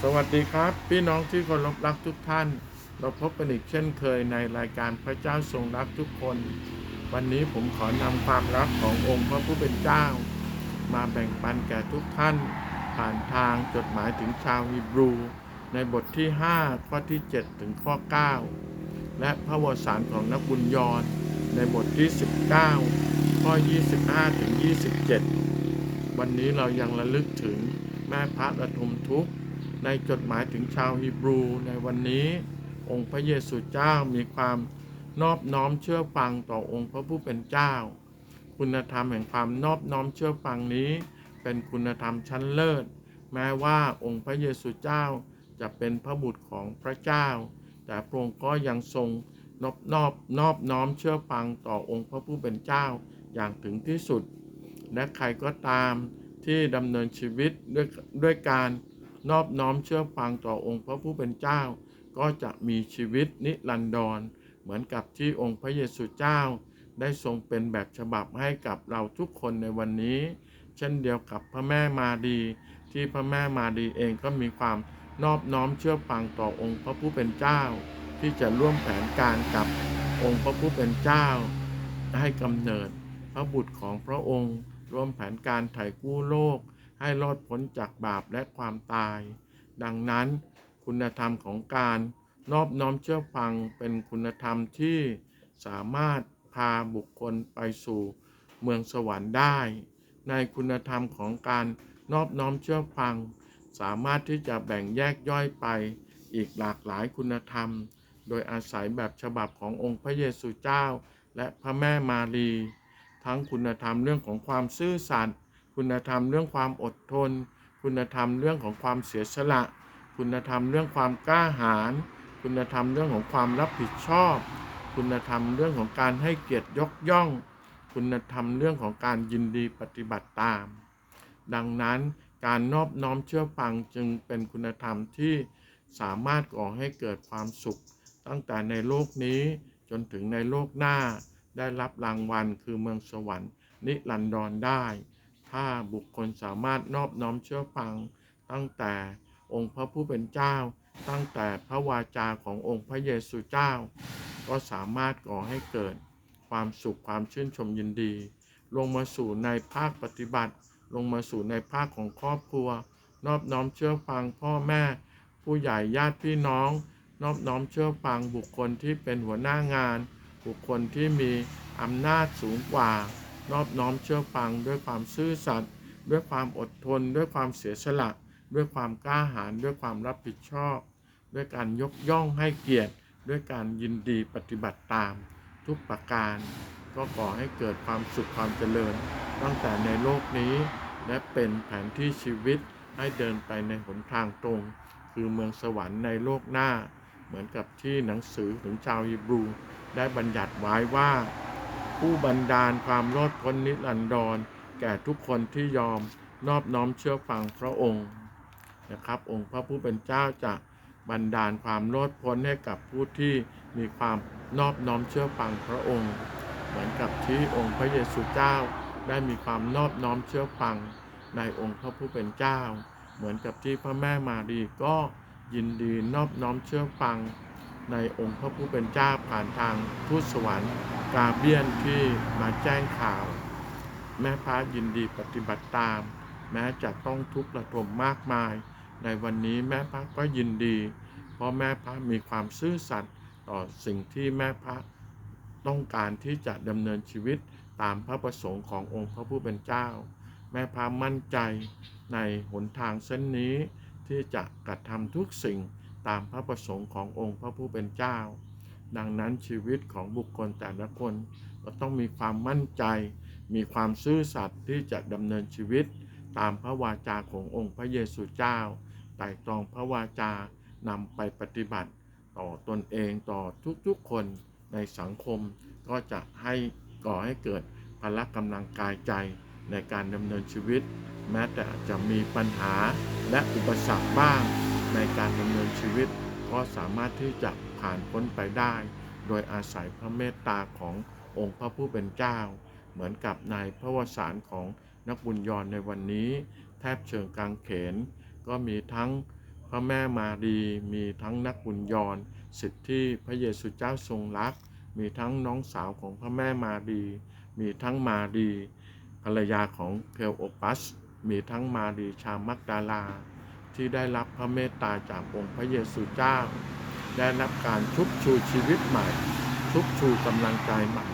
สวัสดีครับ พี่น้องที่เคารพรักทุกท่าน เราพบกันอีกเช่นเคยในรายการพระเจ้าทรงรักทุกคน วันนี้ผมขอนำความรักขององค์พระผู้เป็นเจ้า มาแบ่งปันแก่ทุกท่าน ผ่านทางจดหมายถึงชาวฮีบรู ในบทที่ 5 ข้อที่ 7 ถึงข้อ 9 และพระวสารของนักบุญยอนในบทที่ 19 ข้อ 25 ถึง 27 วันนี้เรายังระลึกถึงแม่พระระทมทุกข์ ในจดหมายถึงชาวฮีบรูในวันนี้ องค์พระเยซูเจ้ามีความนอบน้อมเชื่อฟังต่อองค์พระผู้เป็นเจ้า คุณธรรมแห่งความนอบน้อมเชื่อฟังนี้ เป็นคุณธรรมชั้นเลิศ แม้ว่าองค์พระเยซูเจ้าจะเป็นพระบุตรของพระเจ้า แต่พระองค์ก็ยังทรงนอบนอบนอบน้อมเชื่อฟังต่อองค์พระผู้เป็นเจ้าอย่างถึงที่สุด และใครก็ตามที่ดำเนินชีวิตด้วยด้วยการ นอบน้อมเชื่อฟังต่อองค์พระผู้เป็นเจ้า ก็จะมีชีวิตนิรันดร เหมือนกับที่องค์พระเยซูเจ้า ได้ทรงเป็นแบบฉบับให้กับเราทุกคนในวันนี้ เช่นเดียวกับพระแม่มารีที่พระแม่มารีเองก็มีความนอบน้อมเชื่อฟังต่อองค์พระผู้เป็นเจ้า ที่จะร่วมแผนการกับองค์พระผู้เป็นเจ้า ให้กำเนิดพระบุตรของพระองค์ ร่วมแผนการไถ่กู้โลก ให้รอดพ้นจากบาปและความตาย ดังนั้นคุณธรรมของการนอบน้อมเชื่อฟังเป็นคุณธรรมที่สามารถพาบุคคลไปสู่เมืองสวรรค์ได้ ในคุณธรรมของการนอบน้อมเชื่อฟัง สามารถที่จะแบ่งแยกย่อยไปอีกหลากหลายคุณธรรม โดยอาศัยแบบฉบับขององค์พระเยซูเจ้า และพระแม่มารี ทั้งคุณธรรมเรื่องของความซื่อสัตย์ คุณธรรมเรื่องความอดทน คุณธรรมเรื่องของความเสียสละ คุณธรรมเรื่องความกล้าหาญคุณธรรมเรื่องของความรับผิดชอบ คุณธรรมเรื่องของการให้เกียรติยกย่อง คุณธรรมเรื่องของการยินดีปฏิบัติตาม ดังนั้นการนอบน้อมเชื่อฟังจึงเป็นคุณธรรมที่สามารถก่อให้เกิดความสุข ตั้งแต่ในโลกนี้จนถึงในโลกหน้า ได้รับรางวัลคือเมืองสวรรค์นิรันดรได้ ถ้าบุคคลสามารถนอบน้อมเชื่อฟัง ตั้งแต่องค์พระผู้เป็นเจ้า ตั้งแต่พระวาจาขององค์พระเยซูเจ้า ก็สามารถก่อให้เกิดความสุขความชื่นชมยินดี ลงมาสู่ในภาคปฏิบัติ ลงมาสู่ในภาคของครอบครัว นอบน้อมเชื่อฟังพ่อแม่ ผู้ใหญ่ญาติพี่น้อง นอบน้อมเชื่อฟังบุคคลที่เป็นหัวหน้างาน บุคคลที่มีอำนาจสูงกว่า นอบน้อมเชื่อฟัง ด้วยความซื่อสัตย์ด้วยความอดทน ด้วยความเสียสละ ด้วยความกล้าหาญด้วยความรับผิดชอบ ด้วยการยกย่องให้เกียรติ ด้วยการยินดีปฏิบัติตาม ทุกประการ ก็ก่อให้เกิดความสุขความเจริญ ตั้งแต่ในโลกนี้ และเป็นแผนที่ชีวิตให้เดินไปในหนทางตรง คือเมืองสวรรค์ในโลกหน้า เหมือนกับที่หนังสือถึงชาวฮีบรู ได้บัญญัติไว้ว่า ผู้บันดาลความรอดพ้นนิรันดร แก่ทุกคนที่ยอมนอบน้อมเชื่อฟังพระองค์นะครับ องค์พระผู้เป็นเจ้าจะบันดาลความรอดพ้นให้กับผู้ที่มีความนอบน้อมเชื่อฟังพระองค์ เหมือนกับที่องค์พระเยซูเจ้า ได้มีความนอบน้อมเชื่อฟังในองค์พระผู้เป็นเจ้า เหมือนกับที่พระแม่มารีก็ยินดีนอบน้อมเชื่อฟัง ในองค์พระผู้เป็นเจ้าผ่านทางทูตสวรรค์กาเบียนที่มาแจ้งข่าว แม่พระยินดีปฏิบัติตาม แม้จะต้องทุกข์ระทมมากมาย ในวันนี้แม่พระก็ยินดี เพราะแม่พระมีความซื่อสัตย์ต่อสิ่งที่แม่พระต้องการที่จะดำเนินชีวิตตามพระประสงค์ขององค์พระผู้เป็นเจ้า แม่พระมั่นใจในหนทางเส้นนี้ที่จะกระทำทุกสิ่ง ตามพระประสงค์ขององค์พระผู้เป็นเจ้า ดังนั้นชีวิตของบุคคลแต่ละคนก็ต้องมีความมั่นใจ มีความซื่อสัตย์ที่จะดำเนินชีวิต ตามพระวาจาขององค์พระเยซูเจ้าไต่ตรองพระวาจานำไปปฏิบัติ ต่อตนเองต่อทุกๆคนในสังคมก็จะให้ก่อให้เกิดพละกำลังกายใจในการดำเนินชีวิต แม้แต่จะมีปัญหาและอุปสรรคบ้าง ในการดำเนินชีวิต ก็สามารถที่จะผ่านพ้นไปได้ โดยอาศัยพระเมตตาขององค์พระผู้เป็นเจ้า เหมือนกับในพระวสารของนักบุญยอนในวันนี้ แทบเชิงกลางเขน ก็มีทั้งพระแม่มารีมีทั้งนักบุญยอนสิทธิที่พระเยซูเจ้าทรงรัก มีทั้งน้องสาวของพระแม่มารีมีทั้งมารีภรรยาของเคลโอปัส มีทั้งมารีชาวมักดาลา ที่ได้รับพระเมตตาจากองค์พระเยซูเจ้า ได้รับการชุบชูชีวิตใหม่ ชุบชูกำลังใจใหม่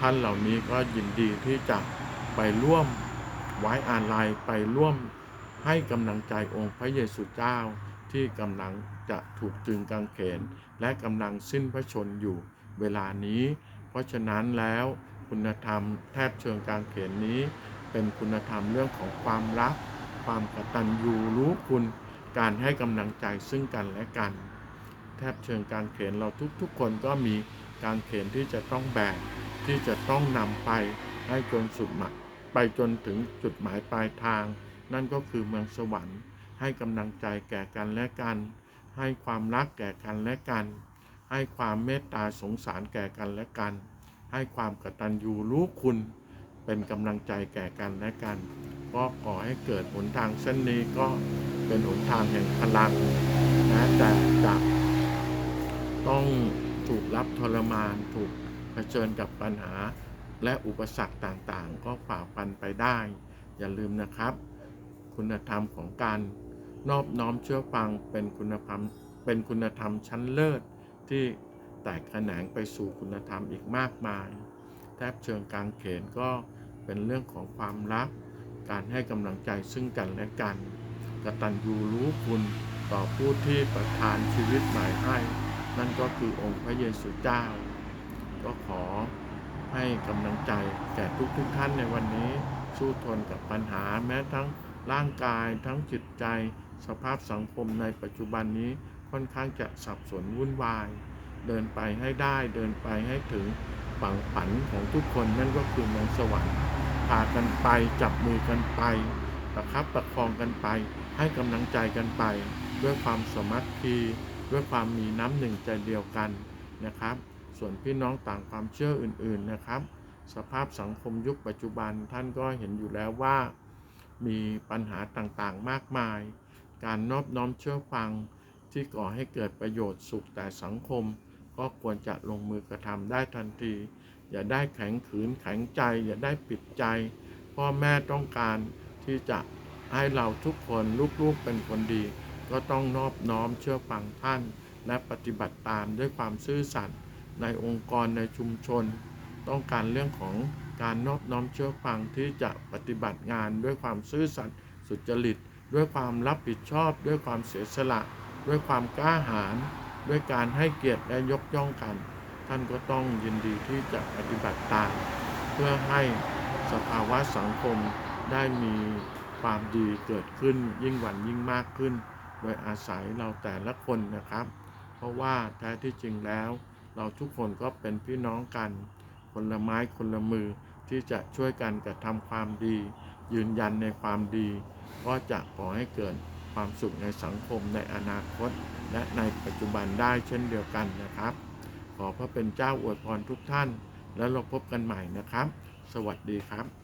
ท่านเหล่านี้ก็ยินดีที่จะไปร่วมไว้อาลัยไปร่วมให้กำลังใจองค์พระเยซูเจ้าที่กำลังจะถูกจึงกางเขน และกำลังสิ้นพระชนอยู่เวลานี้ เพราะฉะนั้นแล้วคุณธรรมแทบเชิงกางเขนนี้ เป็นคุณธรรมเรื่องของความรัก ความกตัญญูรู้คุณ การให้กำลังใจซึ่งกันและกัน แทบเชิงกางเขนเราทุกๆ คนก็มีกางเขนที่จะต้องแบกที่จะต้องนำไปให้จนสุดหมายไปจนถึงจุดหมายปลายทาง นั่นก็คือเมืองสวรรค์ ให้กำลังใจแก่กันและกัน ให้ความรักแก่กันและกัน ให้ความเมตตาสงสารแก่กันและกัน ให้ความกตัญญูรู้คุณ เป็นกำลังใจแก่กันและกัน ก็ขอให้เกิดหนทางเส้นนี้ก็เป็นหนทางแห่งพลังนะแต่จะต้องถูกรับทรมานถูกเผชิญกับปัญหา และอุปสรรคต่างๆ ก็ฝ่าฟันไปได้ อย่าลืมนะครับ คุณธรรมของการนอบน้อมเชื่อฟังเป็นคุณธรรมเป็นคุณธรรมชั้นเลิศที่แตกแขนงไปสู่คุณธรรมอีกมากมาย แทบเชิงกลางเขนก็เป็นเรื่องของความรัก การให้กำลังใจซึ่งกันและกันกตัญญูรู้คุณต่อผู้ที่ประทานชีวิตใหม่ให้ นั่นก็คือองค์พระเยซูเจ้า ก็ขอให้กำลังใจแก่ทุกทุกท่านในวันนี้ สู้ทนกับปัญหาแม้ทั้งร่างกายทั้งจิตใจ สภาพสังคมในปัจจุบันนี้ค่อนข้างจะสับสนวุ่นวาย เดินไปให้ได้เดินไปให้ถึงฝั่งฝันของทุกคนนั่นก็คือเมืองสวรรค์ พากันไป จับมือกันไป ประคับประคองกันไป ให้กำลังใจกันไป ด้วยความสมัคคีด้วยความมีน้ำหนึ่งใจเดียวกันนะครับ ส่วนพี่น้องต่างความเชื่ออื่น ๆนะครับ สภาพสังคมยุคปัจจุบันท่านก็เห็นอยู่แล้วว่า มีปัญหาต่างๆมากมาย การนอบน้อมเชื่อฟังที่ก่อให้เกิดประโยชน์สุขแต่สังคม ก็ควรจะลงมือกระทำได้ทันที อย่าได้แข็งขืนแข็งใจ อย่าได้ปิดใจ พ่อแม่ต้องการที่จะให้เราทุกคนลูกๆเป็นคนดี ก็ต้องนอบน้อมเชื่อฟังท่าน และปฏิบัติตามด้วยความซื่อสัตย์ในองค์กรในชุมชน ต้องการเรื่องของการนอบน้อมเชื่อฟังที่จะปฏิบัติงานด้วยความซื่อสัตย์สุจริต ด้วยความรับผิดชอบ ด้วยความเสียสละ ด้วยความกล้าหาญด้วยการให้เกียรติและยกย่องกัน ท่านก็ต้องยินดีที่จะปฏิบัติตาม เพื่อให้สภาวะสังคมได้มีความดีเกิดขึ้นยิ่งวันยิ่งมากขึ้น โดยอาศัยเราแต่ละคนนะครับ เพราะว่าแท้ที่จริงแล้ว เราทุกคนก็เป็นพี่น้องกัน คนละไม้คนละมือที่จะช่วยกันกระทำความดี ยืนยันในความดี ก็จะก่อให้เกิดความสุขในสังคมในอนาคต และในปัจจุบันได้เช่นเดียวกันนะครับ ขอพระเป็นเจ้าอวยพรทุกท่าน แล้วเราพบกันใหม่นะครับ สวัสดีครับ